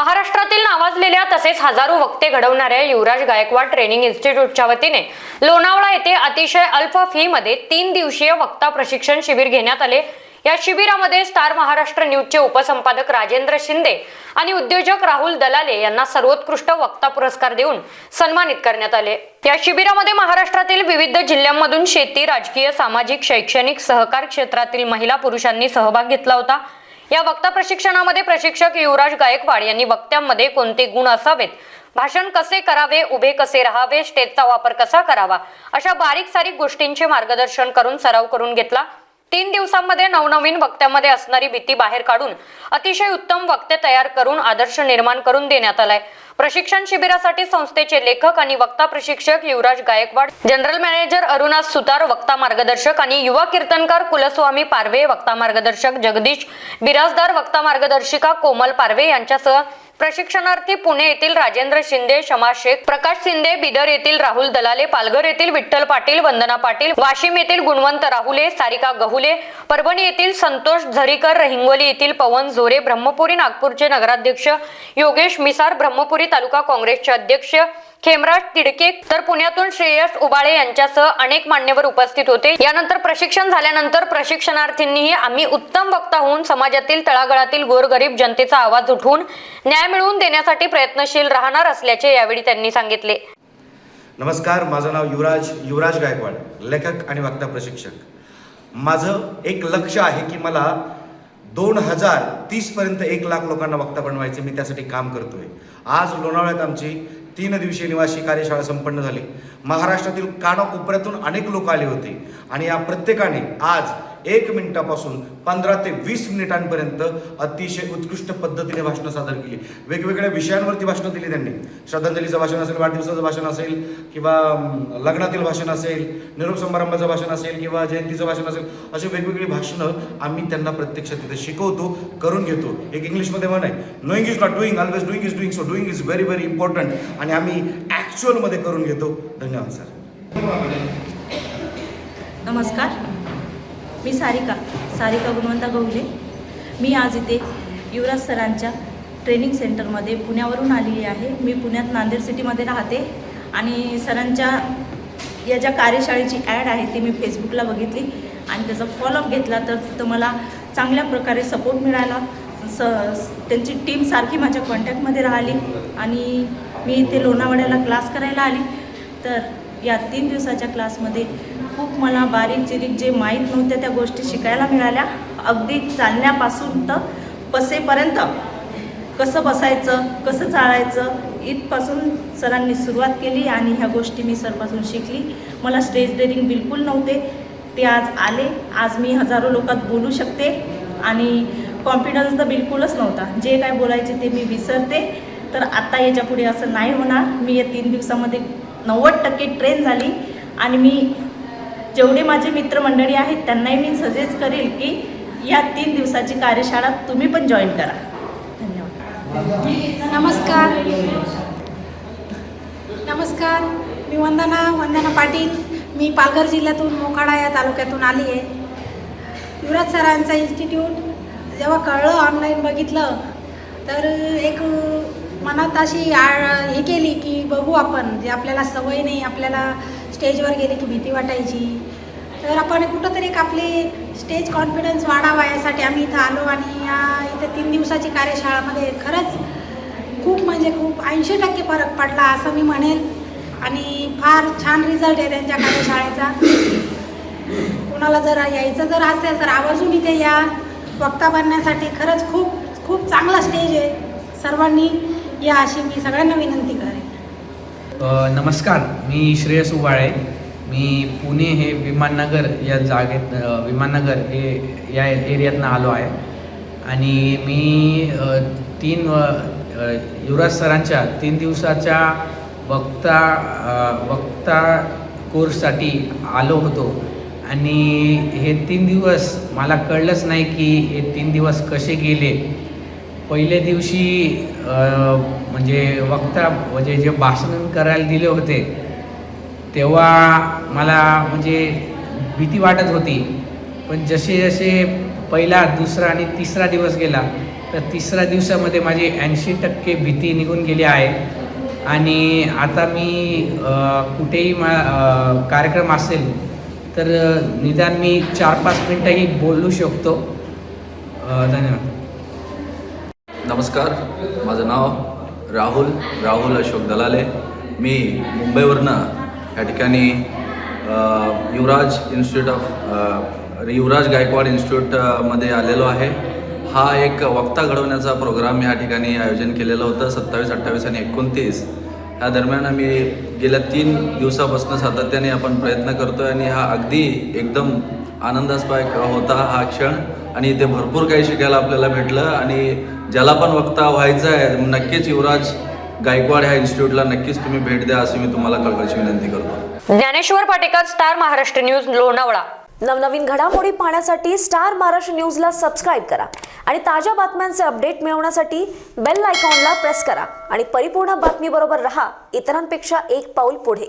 महाराष्ट्रातील नावाजलेल्या तसेच हजारो वक्ते घडवणाऱ्या युवराज गायकवाड ट्रेनिंग इन्स्टिट्यूटच्या वतीने लोणावळा येथे अतिशय अल्प फी मध्ये तीन दिवसीय वक्ता प्रशिक्षण शिबिर घेण्यात आले. या शिबिरामध्ये स्टार महाराष्ट्र न्यूजचे उपसंपादक राजेंद्र शिंदे आणि उद्योजक राहुल दलाले यांना सर्वोत्कृष्ट वक्ता पुरस्कार देऊन सन्मानित करण्यात आले. या शिबिरामध्ये महाराष्ट्रातील विविध जिल्ह्यांमधून शेती राजकीय सामाजिक शैक्षणिक सहकार क्षेत्रातील महिला पुरुषांनी सहभाग घेतला होता. या वक्ता प्रशिक्षणामध्ये प्रशिक्षक युवराज गायकवाड यांनी वक्त्यांमध्ये कोणते गुण असावेत? भाषण कसे करावे? उभे कसे राहावे? स्टेजचा वापर कसा करावा? अशा बारीक सारीक गोष्टींचे मार्गदर्शन करून सराव करून घेतला. तीन दिवसांमध्ये नवनवीन वक्त्यामध्ये असणारी भीती बाहेर काढून अतिशय उत्तम वक्ते तयार करून आदर्श निर्माण करून देण्यात आलाय. प्रशिक्षण शिबिरासाठी संस्थेचे लेखक आणि वक्ता प्रशिक्षक युवराज गायकवाड जनरल मॅनेजर अरुणा सुतार वक्ता मार्गदर्शक आणि युवा कीर्तनकार कुलस्वामी पारवे वक्ता मार्गदर्शक जगदीश बिराजदार वक्ता मार्गदर्शिका कोमल पारवे यांच्यासह प्रशिक्षणार्थी पुणे येथील राजेंद्र शिंदे शमा शेख प्रकाश शिंदे बिदर येथील राहुल दलाले पालघर येथील विठ्ठल पाटील वंदना पाटील वाशिम येथील गुणवंत राहुले सारिका गहुले परभणी येथील संतोष झरीकर रहिंगोली येथील पवन झोरे ब्रह्मपुरी नागपूरचे नगराध्यक्ष योगेश मिसार ब्रह्मपुरी तालुका काँग्रेसचे अध्यक्ष खेमराज तिडके तर पुण्यातून श्रेयस उबाळे यांच्यासह अनेक मान्यवर उपस्थित होते. यानंतर प्रशिक्षण झाल्यानंतर प्रशिक्षणार्थींनीही आम्ही उत्तम वक्ता होऊन समाजातील तळागळातील गोरगरीब जनतेचा आवाज उठवून न्याय मिळवून देण्यासाठी प्रयत्नशील राहणार असल्याचे यावेळी त्यांनी सांगितले. नमस्कार माझं नाव युवराज युवराज गायकवाड लेखक आणि वक्ता प्रशिक्षक. माझं एक लक्ष आहे की मला दोन हजार तीसपर्यंत एक लाख लोकांना वक्ता बनवायचे मी त्यासाठी काम करतोय. आज लोणावळ्यात आमची तीन दिवसीय निवासी कार्यशाळा संपन्न झाली. महाराष्ट्रातील कानाकोपऱ्यातून अनेक लोक आले होते. आणि या प्रत्येकाने आज एक मिनिटापासून पंधरा ते वीस मिनिटांपर्यंत अतिशय उत्कृष्ट पद्धतीने भाषणं सादर केली. वेगवेगळ्या विषयांवरती भाषणं दिली त्यांनी. श्रद्धांजलीचं भाषण असेल वाढदिवसाचं भाषण असेल किंवा लग्नातील भाषण असेल निरोप समारंभाचं भाषण असेल किंवा जयंतीचं भाषण असेल अशी वेगवेगळी भाषणं आम्ही त्यांना प्रत्यक्ष तिथे शिकवतो करून घेतो. एक इंग्लिशमध्ये म्हण आहे knowing is not doing always doing is doing so doing is very very important आणि आम्ही ॲक्च्युअलमध्ये करून घेतो. धन्यवाद सर नमस्कार. मी सारिका सारिका गुणवंता गवले. मी आज इथे युवराज सरांच्या ट्रेनिंग सेंटरमध्ये पुण्यावरून आलेली आहे. मी पुण्यात नांदेड सिटीमध्ये राहते आणि सरांच्या या ज्या कार्यशाळेची ॲड आहे ती मी फेसबुकला बघितली आणि त्याचा फॉलोअप घेतला तर तिथं मला चांगल्या प्रकारे सपोर्ट मिळाला. स त्यांची टीम सारखी माझ्या कॉन्टॅक्टमध्ये राहिली आणि मी इथे लोणावळ्याला क्लास करायला आली. तर या तीन दिवसाच्या क्लासमध्ये खूप मला बारीक चिरीक जे माहीत नव्हत्या त्या गोष्टी शिकायला मिळाल्या. अगदी चालण्यापासून तर बसेपर्यंत. कसं बसायचं कसं चालायचं इथपासून सरांनी सुरुवात केली आणि ह्या गोष्टी मी सरपासून शिकली. मला स्टेज डेअरिंग बिलकुल नव्हते. ते आज आले. आज मी हजारो लोकात बोलू शकते आणि कॉन्फिडन्स तर बिलकुलच नव्हता. जे काय बोलायचे ते मी विसरते. तर आत्ता याच्यापुढे असं नाही होणार. मी या तीन दिवसामध्ये नव्वद टक्के ट्रेन झाली. आणि मी जेवढे माझे मित्रमंडळी आहेत त्यांनाही मी सजेस्ट करेल की या तीन दिवसाची कार्यशाळा तुम्ही पण जॉईन करा. धन्यवाद. नमस्कार. नमस्कार. मी वंदना वंदना पाटील. मी पालघर जिल्ह्यातून मोखाडा या तालुक्यातून आली आहे. युवराज सरांचा इन्स्टिट्यूट जेव्हा कळलं ऑनलाईन बघितलं तर एक मनात अशी आळ हे केली की बघू आपण जे आपल्याला सवय नाही आपल्याला स्टेजवर गेले की भीती वाटायची. तर आपण कुठंतरी एक आपली स्टेज कॉन्फिडन्स वाढावा यासाठी आम्ही इथं आलो आणि या इथं तीन दिवसाची कार्यशाळामध्ये खरंच खूप म्हणजे खूप ऐंशी टक्के फरक पडला असं मी म्हणेल. आणि फार छान रिझल्ट आहे त्यांच्या कार्यशाळेचा. कोणाला जर यायचं जर असेल तर आवर्जून इथे या वक्ता बनण्यासाठी खरंच खूप खूप चांगला स्टेज आहे सर्वांनी. या अशी मी सगळ्यांना विनंती करेन. नमस्कार मी श्रेयस उबाळे. मी पुणे हे विमाननगर या जागेत विमाननगर हे या एरियातनं आलो आहे. आणि मी तीन युवराज सरांच्या तीन दिवसाच्या वक्ता वक्ता कोर्ससाठी आलो होतो. आणि हे तीन दिवस मला कळलंच नाही की हे तीन दिवस कसे गेले. पहिल्या दिवशी म्हणजे वक्ता म्हणजे जे भाषण करायला दिले होते तेव्हा मला म्हणजे भीती वाटत होती. पण जसे जसे पहिला दुसरा आणि तिसरा दिवस गेला तर तिसऱ्या दिवसामध्ये माझी ऐंशी टक्के भीती निघून गेली आहे. आणि आता मी कुठेही मा कार्यक्रम असेल तर निदान मी चार पाच मिनटंही बोलू शकतो. धन्यवाद. नमस्कार. माझं नाव राहुल राहुल अशोक दलाले. मी मुंबईवरनं या ठिकाणी युवराज इन्स्टिट्यूट ऑफ युवराज गायकवाड इन्स्टिट्यूटमध्ये आलेलो आहे. हा एक वक्ता घडवण्याचा प्रोग्राम या ठिकाणी आयोजन केलेलं होतं सत्तावीस अठ्ठावीस आणि एकोणतीस. या दरम्यान आम्ही गेल्या तीन दिवसापासून सातत्याने आपण प्रयत्न करतो आहे आणि हा अगदी एकदम आनंदास्पायक होता हा क्षण. आणि इथे भरपूर काही शिकायला आपल्याला भेटलं. आणि ज्याला पण वक्ता व्हायचं आहे नक्कीच युवराज गायकवाड ह्या इन्स्टिट्यूटला नक्कीच तुम्ही भेट द्या अशी मी तुम्हाला कळकळीची विनंती करतो. Dnyaneshwar Patekar star Maharashtra news Lonavala. नवनवीन घडामोडी पाहण्यासाठी स्टार महाराष्ट्र न्यूजला सबस्क्राईब करा. आणि ताज्या बातम्यांचे अपडेट मिळवण्यासाठी बेल आयकॉनला प्रेस करा. आणि परिपूर्ण बातमीबरोबर रहा. इतरांपेक्षा एक पाऊल पुढे.